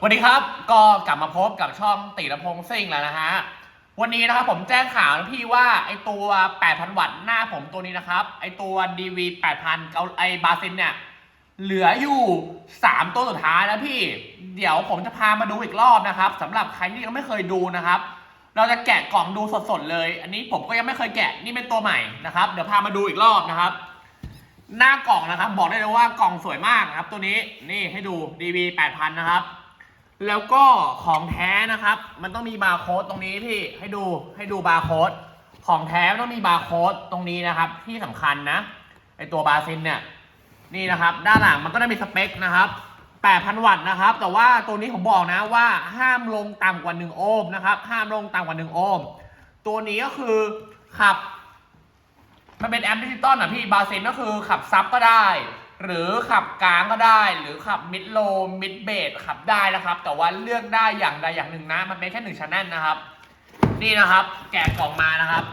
สวัสดีครับก็กลับมาพบกับช่องติระพงซิ่งแล้วนะฮะวันนี้นะครับผมแจ้งข่าวนะพี่ว่าไอตัว 8,000 วัตต์หน้าผมตัวนี้นะครับ ไอตัว DV 8,000เกาไอบาซินเนี่ย เหลืออยู่ 3 ตัวสุดท้ายนะพี่ เดี๋ยวผมจะพามาดูอีกรอบนะครับสำหรับใครที่ยังไม่เคยดูนะครับ เราจะแกะกล่องดูสดๆเลย อันนี้ผมก็ยังไม่เคยแกะนี่เป็นตัวใหม่นะครับเดี๋ยวพามาดูอีกรอบนะครับ หน้ากล่องนะครับ บอกได้เลยว่ากล่องสวยมากนะครับ ตัวนี้นี่ให้ดู DV 8000 นะครับ แล้วก็ของแท้นะครับ มันต้องมีบาร์โค้ดตรงนี้พี่ให้ดูให้ดูบาร์โค้ดของแท้ต้องมีบาร์โค้ดตรงนี้นะครับ ที่สำคัญนะไอตัวบาซินเนี่ยนี่นะครับ ด้านหลังมันก็ได้มีสเปคนะครับ8,000 วัตต์นะครับ แต่ว่าตัวนี้ผมบอกนะว่าห้ามลงต่ำกว่า 1 โอห์มนะครับ ห้ามลงต่ำกว่า 1 โอห์มตัวนี้ก็คือขับ มันเป็นแอมป์ดิจิตอลอะพี่บาซินก็คือขับซับก็ได้ หรือขับกลางก็ได้ หรือขับมิดโลมิดเบสขับได้นะครับ แต่ว่าเลือกได้อย่างใดอย่างหนึ่งนะ มันเป็นแค่หนึ่งชั้นแน่นนะครับ นี่นะครับ แกะกล่องมานะครับ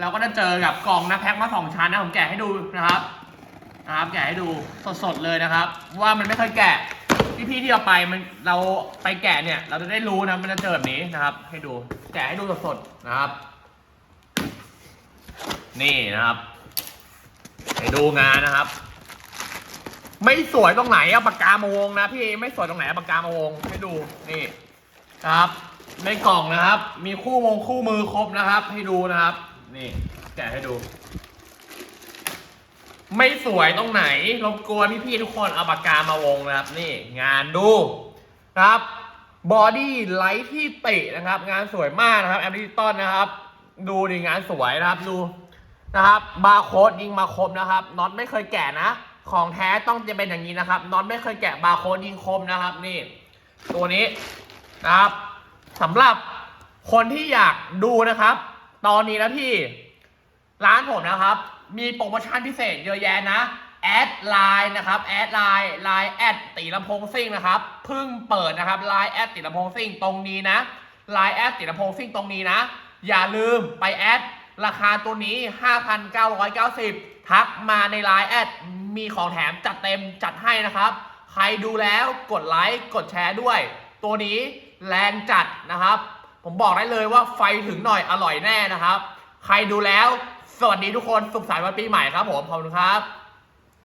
เราก็จะเจอกับกล่องนะแพ็คมาสองชั้นนะผมแกะให้ดูนะครับนะครับแกะให้ดูสดๆเลยนะครับ ว่ามันไม่เคยแกะพี่ๆที่เราไปมันเราไปแกะเนี่ย เราจะได้รู้นะมันจะเจอแบบนี้นะครับ ให้ดูแกะให้ดูสดๆนะครับ นี่นะครับ ให้ดูงานนะครับ ไม่สวยตรงไหนเอาปากกามาวงนะพี่ไม่สวยตรงไหนเอาปากกามาวงให้ดูนี่ครับ ในกล่องนะครับ มีคู่วงคู่มือครบนะครับ ให้ดูนะครับ นี่ แกะให้ดู ไม่สวยตรงไหนรบกวนพี่ๆทุกคนเอาปากกามาวงนะครับ นี่ งานดูครับบอดี้ไลท์ที่เตะนะครับ งานสวยมากนะครับแอมดิจิตอลนะครับ ดูดิงานสวยนะครับดูนะครับบาร์โค้ดยิงมาครบนะครับน็อตไม่เคยแกะนะ ของแท้ต้องจะเป็นอย่างนี้นะครับน็อตไม่เคยแกะบาร์โค้ดยิงครบนะครับนี่ตัวนี้นะครับสำหรับคนที่อยากดูนะครับ ตอนนี้นะพี่ ร้านผมนะครับ มีโปรโมชั่นพิเศษเยอะแยะนะแอดไลน์นะครับแอดไลน์ไลน์แอดตีลำโพงซิ่งนะครับเพิ่งเปิดนะครับไลน์แอดตีลำโพงซิ่งตรงนี้นะไลน์แอดตีลำโพงซิ่งตรงนี้นะ อย่าลืมไปแอด ราคาตัวนี้ 5,990 ทักมาในไลน์แอดมีของแถมจัดเต็มจัดให้นะครับ ใครดูแล้วกดไลค์กดแชร์ด้วย ตัวนี้แรงจัดนะครับ ผมบอกได้เลยว่าไฟถึงหน่อยอร่อยแน่นะครับ ใครดูแล้ว สวัสดีทุกคนสุขสันต์วันปีใหม่ครับผมขอบคุณครับ